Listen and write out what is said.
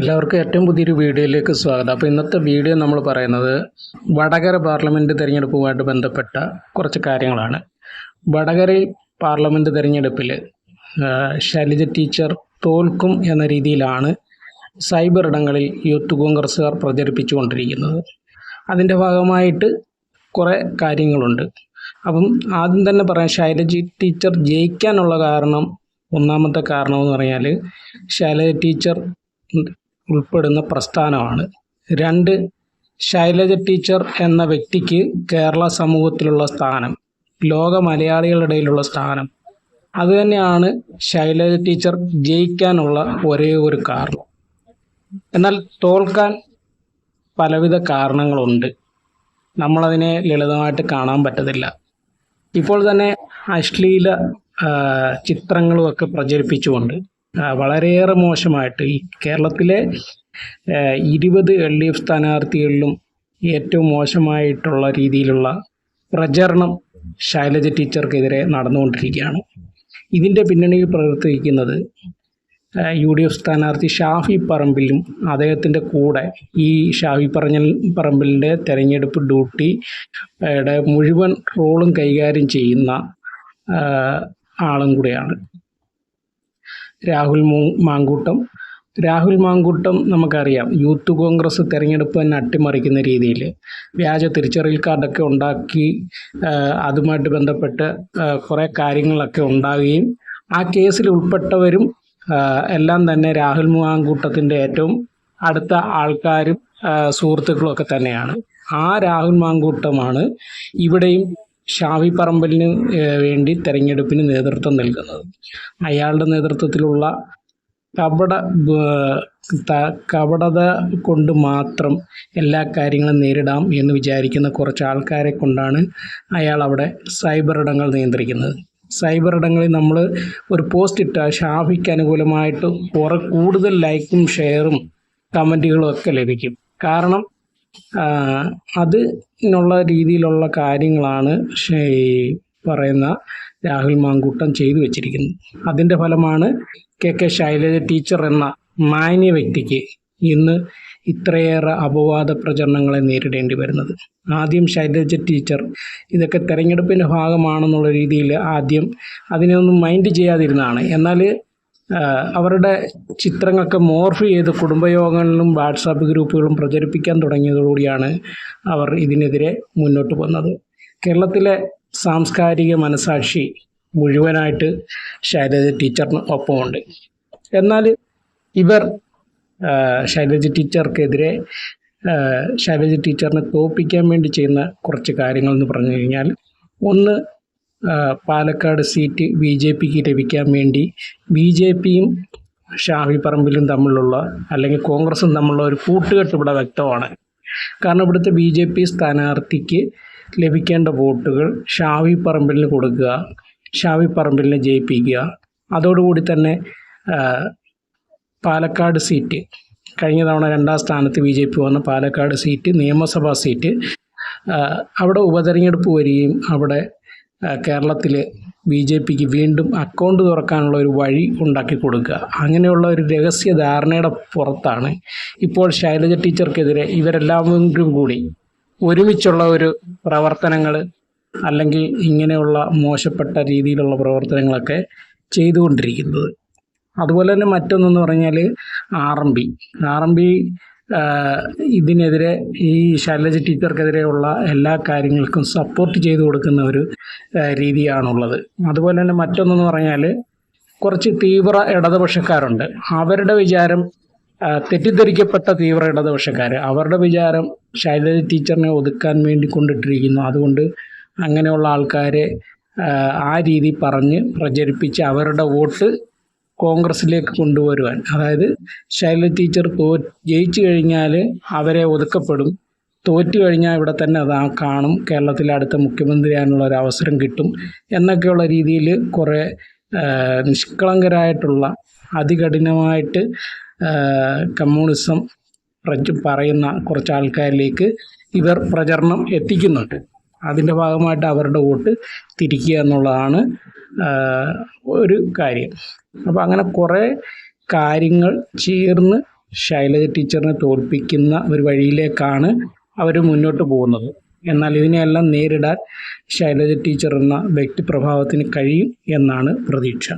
എല്ലാവർക്കും ഏറ്റവും പുതിയൊരു വീഡിയോയിലേക്ക് സ്വാഗതം. അപ്പോൾ ഇന്നത്തെ വീഡിയോ നമ്മൾ പറയുന്നത് വടകര പാർലമെന്റ് തിരഞ്ഞെടുപ്പുമായിട്ട് ബന്ധപ്പെട്ട കുറച്ച് കാര്യങ്ങളാണ്. വടകരയിൽ പാർലമെന്റ് തിരഞ്ഞെടുപ്പിൽ ശൈലജ ടീച്ചർ തോൽക്കും എന്ന രീതിയിലാണ് സൈബർ ഇടങ്ങളിൽ യൂത്ത് കോൺഗ്രസ്സുകാർ പ്രചരിപ്പിച്ചുകൊണ്ടിരിക്കുന്നത്. അതിന്റെ ഭാഗമായിട്ട് കുറേ കാര്യങ്ങളുണ്ട്. അപ്പം ആദ്യം തന്നെ പറയാം ശൈലജ ടീച്ചർ ജയിക്കാനുള്ള കാരണം ഒന്നാമത്തെ കാരണം എന്ന് പറഞ്ഞാൽ ശൈലജ ടീച്ചർ ഉൾപ്പെടുന്ന പ്രസ്ഥാനമാണ്. രണ്ട് ശൈലജ ടീച്ചർ എന്ന വ്യക്തിക്ക് കേരള സമൂഹത്തിലുള്ള സ്ഥാനം ലോക മലയാളികളുടെ ഇടയിലുള്ള സ്ഥാനം അതുതന്നെയാണ് ശൈലജ ടീച്ചർ ജയിക്കാനുള്ള ഒരേ ഒരു കാരണം. എന്നാൽ തോൽക്കാൻ പലവിധ കാരണങ്ങളുണ്ട്. നമ്മളതിനെ ലളിതമായിട്ട് കാണാൻ പറ്റത്തില്ല. ഇപ്പോൾ തന്നെ അശ്ലീല ചിത്രങ്ങളുമൊക്കെ പ്രചരിപ്പിച്ചുകൊണ്ട് വളരെയേറെ മോശമായിട്ട് ഈ കേരളത്തിലെ ഇരുപത് എൽ ഡി എഫ് സ്ഥാനാർത്ഥികളിലും ഏറ്റവും മോശമായിട്ടുള്ള രീതിയിലുള്ള പ്രചരണം ശൈലജ ടീച്ചർക്കെതിരെ നടന്നുകൊണ്ടിരിക്കുകയാണ്. ഇതിന്റെ പിന്നണിയിൽ പ്രവർത്തിക്കുന്നത് യു ഡി എഫ് സ്ഥാനാർത്ഥി ഷാഫി പറമ്പിലും അദ്ദേഹത്തിന്റെ കൂടെ ഈ ഷാഫി പറഞ്ഞ പറമ്പിലിന്റെ തെരഞ്ഞെടുപ്പ് ഡ്യൂട്ടി മുഴുവൻ റോളും കൈകാര്യം ചെയ്യുന്ന ആളും കൂടെയാണ്. രാഹുൽ മാങ്കൂട്ടം. രാഹുൽ മാങ്കൂട്ടം നമുക്കറിയാം. യൂത്ത് കോൺഗ്രസ് തെരഞ്ഞെടുപ്പ് തന്നെ അട്ടിമറിക്കുന്ന രീതിയിൽ വ്യാജ തിരിച്ചറിയൽ കാർഡൊക്കെ ഉണ്ടാക്കി അതുമായിട്ട് ബന്ധപ്പെട്ട് കുറേ കാര്യങ്ങളൊക്കെ ഉണ്ടാവുകയും ആ കേസിൽ ഉൾപ്പെട്ടവരും എല്ലാം തന്നെ രാഹുൽ മാങ്കൂട്ടത്തിന്റെ ഏറ്റവും അടുത്ത ആൾക്കാരും സുഹൃത്തുക്കളും ഒക്കെ തന്നെയാണ്. ആ രാഹുൽ മാങ്കൂട്ടമാണ് ഇവിടെയും ഷാഫി പറമ്പലിന് വേണ്ടി തെരഞ്ഞെടുപ്പിന് നേതൃത്വം നൽകുന്നത്. അയാളുടെ നേതൃത്വത്തിലുള്ള കപട കപടത കൊണ്ട് മാത്രം എല്ലാ കാര്യങ്ങളും നേരിടാം എന്ന് വിചാരിക്കുന്ന കുറച്ച് ആൾക്കാരെ കൊണ്ടാണ് അയാൾ അവിടെ സൈബർ ഇടങ്ങൾ നിയന്ത്രിക്കുന്നത്. സൈബർ ഇടങ്ങളിൽ നമ്മൾ ഒരു പോസ്റ്റ് ഇട്ടാൽ ഷാഫിക്ക് അനുകൂലമായിട്ട് കുറെ കൂടുതൽ ലൈക്കും ഷെയറും കമന്റുകളും ഒക്കെ ലഭിക്കും. കാരണം ആ, അതിനുള്ള രീതിയിലുള്ള കാര്യങ്ങളാണ് ഈ പറയുന്ന രാഹുൽ മാങ്കൂട്ടം ചെയ്തു വെച്ചിരിക്കുന്നത്. അതിന്റെ ഫലമാണ് കെ കെ ശൈലജ ടീച്ചർ എന്ന മാന്യ വ്യക്തിക്ക് ഇന്ന് ഇത്രയേറെ അപവാദ പ്രചരണങ്ങളെ നേരിടേണ്ടി വരുന്നത്. ആദ്യം ശൈലജ ടീച്ചർ ഇതൊക്കെ തെരഞ്ഞെടുപ്പിന്റെ ഭാഗമാണെന്നുള്ള രീതിയിൽ ആദ്യം അതിനെ ഒന്നും മൈൻഡ് ചെയ്യാതിരുന്നതാണ്. എന്നാൽ അവരുടെ ചിത്രങ്ങളൊക്കെ മോർഫ് ചെയ്ത് കുടുംബയോഗങ്ങളിലും വാട്സാപ്പ് ഗ്രൂപ്പുകളും പ്രചരിപ്പിക്കാൻ തുടങ്ങിയതോടുകൂടിയാണ് അവർ ഇതിനെതിരെ മുന്നോട്ട് വന്നത്. കേരളത്തിലെ സാംസ്കാരിക മനസാക്ഷി മുഴുവനായിട്ട് ശൈലജ ടീച്ചറിന് ഒപ്പമുണ്ട്. എന്നാൽ ഇവർ ശൈലജ ടീച്ചർക്കെതിരെ ശൈലജ ടീച്ചറിനെ തോപ്പിക്കാൻ വേണ്ടി ചെയ്യുന്ന കുറച്ച് കാര്യങ്ങൾ എന്ന് പറഞ്ഞു കഴിഞ്ഞാൽ ഒന്ന് പാലക്കാട് സീറ്റ് ബി ജെ പിക്ക് ലഭിക്കാൻ വേണ്ടി ബി ജെ പിയും ഷാഫി പറമ്പിലും തമ്മിലുള്ള അല്ലെങ്കിൽ കോൺഗ്രസും തമ്മിലുള്ള ഒരു കൂട്ടുകെട്ട് ഇവിടെ വ്യക്തമാണ്. കാരണം ഇവിടുത്തെ ബി ജെ പി സ്ഥാനാർത്ഥിക്ക് ലഭിക്കേണ്ട വോട്ടുകൾ ഷാഫി പറമ്പിലിന് കൊടുക്കുക ഷാഫി പറമ്പിലിനെ ജയിപ്പിക്കുക. അതോടുകൂടി തന്നെ പാലക്കാട് സീറ്റ് കഴിഞ്ഞ തവണ രണ്ടാം സ്ഥാനത്ത് ബി ജെ പി വന്ന പാലക്കാട് സീറ്റ് നിയമസഭാ സീറ്റ് അവിടെ ഉപതെരഞ്ഞെടുപ്പ് വരികയും അവിടെ കേരളത്തിൽ ബി ജെ പിക്ക് വീണ്ടും അക്കൗണ്ട് തുറക്കാനുള്ള ഒരു വഴി ഉണ്ടാക്കി കൊടുക്കുക. അങ്ങനെയുള്ള ഒരു രഹസ്യ ധാരണയുടെ പുറത്താണ് ഇപ്പോൾ ശൈലജ ടീച്ചർക്കെതിരെ ഇവരെല്ലാവരും കൂടി ഒരുമിച്ചുള്ള ഒരു പ്രവർത്തനങ്ങൾ അല്ലെങ്കിൽ ഇങ്ങനെയുള്ള മോശപ്പെട്ട രീതിയിലുള്ള പ്രവർത്തനങ്ങളൊക്കെ ചെയ്തുകൊണ്ടിരിക്കുന്നത്. അതുപോലെ തന്നെ മറ്റൊന്നെന്ന് പറഞ്ഞാൽ R M P R M P ഇതിനെതിരെ ഈ ശൈലജ ടീച്ചർക്കെതിരെയുള്ള എല്ലാ കാര്യങ്ങൾക്കും സപ്പോർട്ട് ചെയ്തു കൊടുക്കുന്ന ഒരു രീതിയാണുള്ളത്. അതുപോലെ തന്നെ മറ്റൊന്നെന്ന് പറഞ്ഞാൽ കുറച്ച് തീവ്ര ഇടതുപക്ഷക്കാരുണ്ട്. അവരുടെ വിചാരം തെറ്റിദ്ധരിക്കപ്പെട്ട തീവ്ര ഇടതുപക്ഷക്കാർ അവരുടെ വിചാരം ശൈലജ ടീച്ചറിനെ ഒതുക്കാൻ വേണ്ടി കൊണ്ടിട്ടിരിക്കുന്നു. അതുകൊണ്ട് അങ്ങനെയുള്ള ആൾക്കാരെ ആ രീതി പറഞ്ഞ് പ്രചരിപ്പിച്ച് അവരുടെ വോട്ട് കോൺഗ്രസിലേക്ക് കൊണ്ടുവരുവാൻ. അതായത് ശൈല ടീച്ചർ തോ ജയിച്ചു കഴിഞ്ഞാൽ അവരെ ഒതുക്കപ്പെടും. തോറ്റു കഴിഞ്ഞാൽ ഇവിടെ തന്നെ അത് കാണും. കേരളത്തിലെ അടുത്ത മുഖ്യമന്ത്രിയാനുള്ള ഒരു അവസരം കിട്ടും. എന്നൊക്കെയുള്ള രീതിയിൽ കുറേ നിഷ്കളങ്കരായിട്ടുള്ള അതികഠിനമായിട്ട് കമ്മ്യൂണിസം പറയുന്ന കുറച്ച് ആൾക്കാരിലേക്ക് ഇവർ പ്രചരണം എത്തിക്കുന്നുണ്ട്. അതിന്റെ ഭാഗമായിട്ട് അവരുടെ വോട്ട് തിരിക്കുക എന്നുള്ളതാണ് ഒരു കാര്യം. അപ്പോൾ അങ്ങനെ കുറേ കാര്യങ്ങൾ ചേർന്ന് ശൈലജ ടീച്ചറിനെ തോൽപ്പിക്കുന്ന ഒരു വഴിയിലേക്കാണ് അവർ മുന്നോട്ട് പോകുന്നത്. എന്നാൽ ഇതിനെയെല്ലാം നേരിടാൻ ശൈലജ ടീച്ചർ എന്ന വ്യക്തിപ്രഭാവത്തിന് കഴിയും എന്നാണ് പ്രതീക്ഷ.